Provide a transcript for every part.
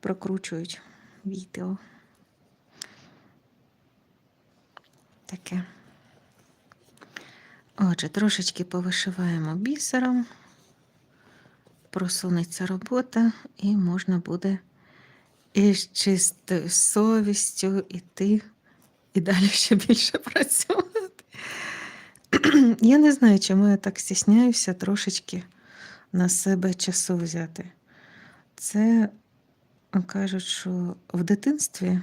Прокручують відео. Таке. Отже, трошечки повишиваємо бісером, просунеться робота, і можна буде із чистою совістю іти і далі ще більше працювати. Я не знаю, чому я так стісняюся трошечки на себе часу взяти. Це кажуть, що в дитинстві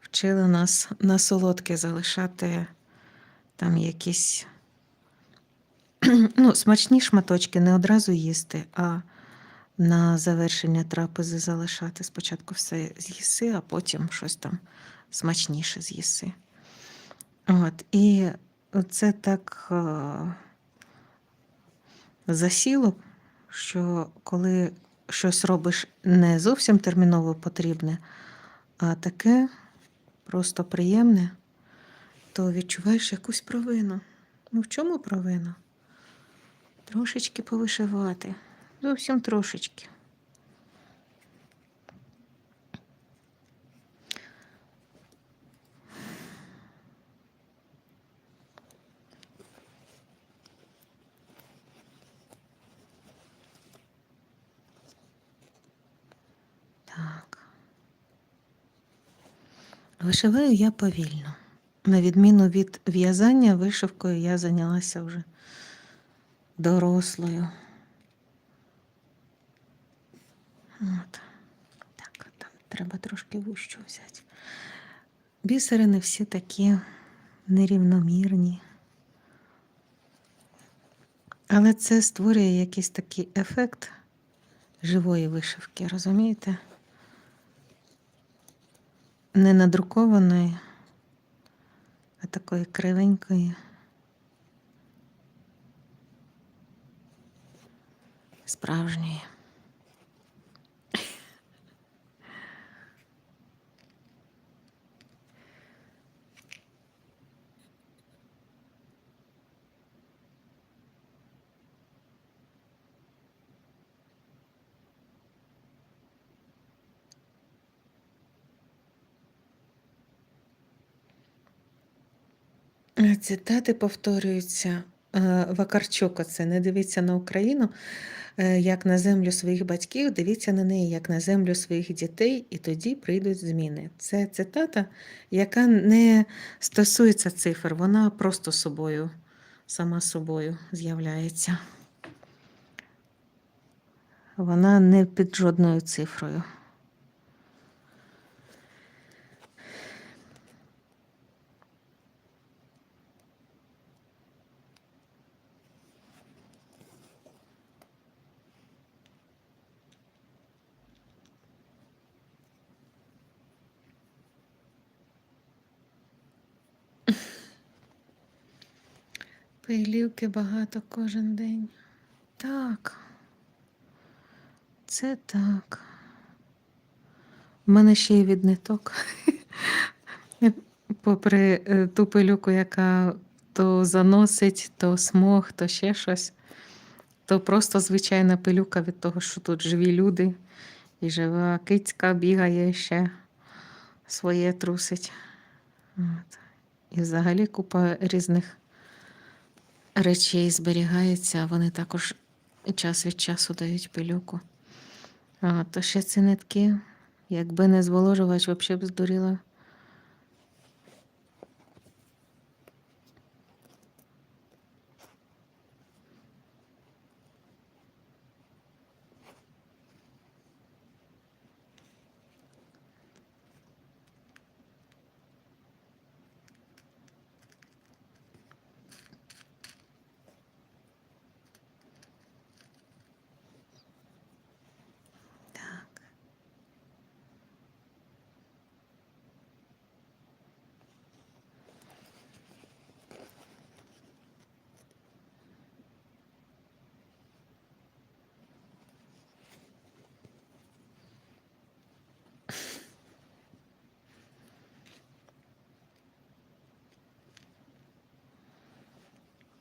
вчили нас на солодке залишати там якісь ну, смачні шматочки не одразу їсти, а на завершення трапези залишати. Спочатку все з'їси, а потім щось там смачніше з'їси. От, і це так е, засіло, що коли щось робиш не зовсім терміново потрібне, а таке просто приємне, то відчуваєш якусь провину. Ну, в чому провина? Трошечки повишивати. Зовсім трошечки. Так. Вишиваю я повільно. На відміну від в'язання, вишивкою я зайнялася вже дорослою. От. Так, там треба трошки вущу взяти. Бісери не всі такі нерівномірні. Але це створює якийсь такий ефект живої вишивки, розумієте? Не надрукованої, а такої кривенької. Справжньої. Цитати повторюються. Е, Вакарчук оце не дивіться на Україну е, як на землю своїх батьків, дивіться на неї як на землю своїх дітей, і тоді прийдуть зміни. Це цитата, яка не стосується цифр, вона просто собою, сама собою з'являється. Вона не під жодною цифрою. Пилівки багато кожен день. Так. Це так. У мене ще є відниток. Попри е, ту пилюку, яка то заносить, то смог, то ще щось, то просто звичайна пилюка від того, що тут живі люди, і жива кицька бігає ще своє трусить. От. І взагалі купа різних речей зберігається, вони також час від часу дають пилюку. А, то ще ці нитки, якби не зволожувач, взагалі б здуріла.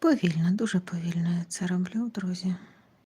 Повільно, дуже повільно я це роблю, друзі.